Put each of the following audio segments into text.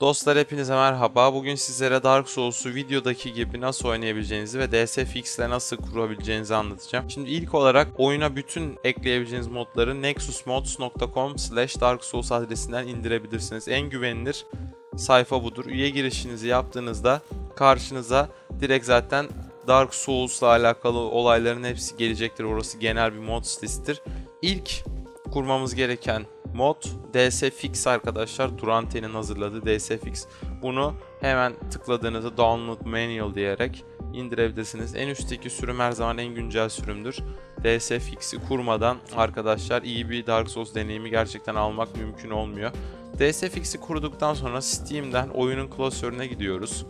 Dostlar hepinize merhaba. Bugün sizlere Dark Souls'u videodaki gibi nasıl oynayabileceğinizi ve DSFX ile nasıl kurabileceğinizi anlatacağım. Şimdi ilk olarak oyuna bütün ekleyebileceğiniz modları nexusmods.com slash Dark Souls adresinden indirebilirsiniz. En güvenilir sayfa budur. Üye girişinizi yaptığınızda karşınıza direkt zaten Dark Souls'la alakalı olayların hepsi gelecektir. Orası genel bir mod sitesidir. İlk kurmamız gereken mod DSFix arkadaşlar. Durante'nin hazırladığı DSFix. Bunu hemen tıkladığınızda download manual diyerek indirebilirsiniz. En üstteki sürüm her zaman en güncel sürümdür. DSFix'i kurmadan arkadaşlar iyi bir Dark Souls deneyimi gerçekten almak mümkün olmuyor. DSFix'i kurduktan sonra Steam'den oyunun klasörüne gidiyoruz.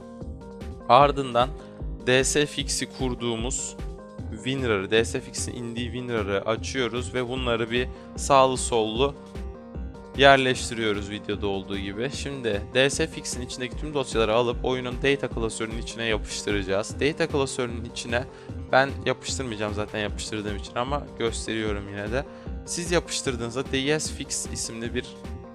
Ardından DSFix'i kurduğumuz WinRAR'ı, DSFX'in indiği WinRAR'ı açıyoruz ve bunları bir sağlı sollu yerleştiriyoruz videoda olduğu gibi. Şimdi DSFX'in içindeki tüm dosyaları alıp oyunun data klasörünün içine yapıştıracağız. Data klasörünün içine ben yapıştırmayacağım zaten yapıştırdığım için ama gösteriyorum yine de. Siz yapıştırdığınızda DSFix isimli bir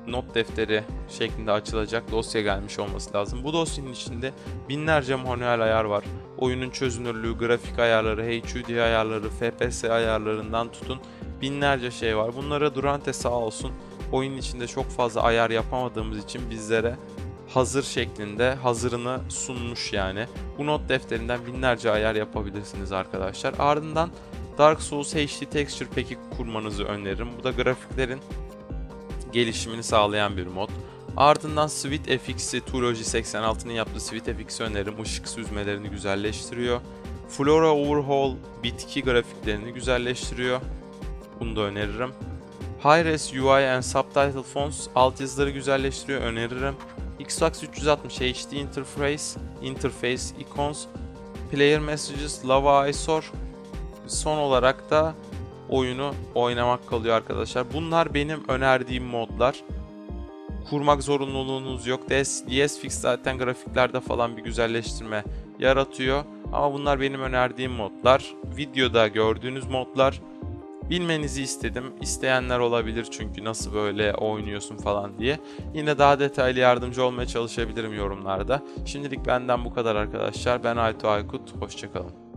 not defteri şeklinde açılacak dosya gelmiş olması lazım. Bu dosyanın içinde binlerce manuel ayar var. Oyunun çözünürlüğü, grafik ayarları, HUD ayarları, FPS ayarlarından tutun binlerce şey var. Bunlara Durante sağ olsun oyun içinde çok fazla ayar yapamadığımız için bizlere hazır şeklinde hazırını sunmuş yani. Bu not defterinden binlerce ayar yapabilirsiniz arkadaşlar. Ardından Dark Souls HD Texture Pack'i kurmanızı öneririm. Bu da grafiklerin gelişimini sağlayan bir mod. Ardından Sweet FX'i Tulogy 86'nın yaptığı Sweet FX'i öneririm. Işık süzmelerini güzelleştiriyor. Flora Overhaul bitki grafiklerini güzelleştiriyor. Bunu da öneririm. Hi-Res UI and Subtitle Fonts altyazıları güzelleştiriyor öneririm. Xbox 360 HD Interface, Interface Icons, Player Messages, Lava Eyesore. Son olarak da oyunu oynamak kalıyor arkadaşlar. Bunlar benim önerdiğim modlar. Kurmak zorunluluğunuz yok. DS, DSFix zaten grafiklerde falan bir güzelleştirme yaratıyor. Ama bunlar benim önerdiğim modlar. Videoda gördüğünüz modlar. Bilmenizi istedim. İsteyenler olabilir çünkü nasıl böyle oynuyorsun falan diye. Yine daha detaylı yardımcı olmaya çalışabilirim yorumlarda. Şimdilik benden bu kadar arkadaşlar. Ben Aytu Aykut. Hoşçakalın.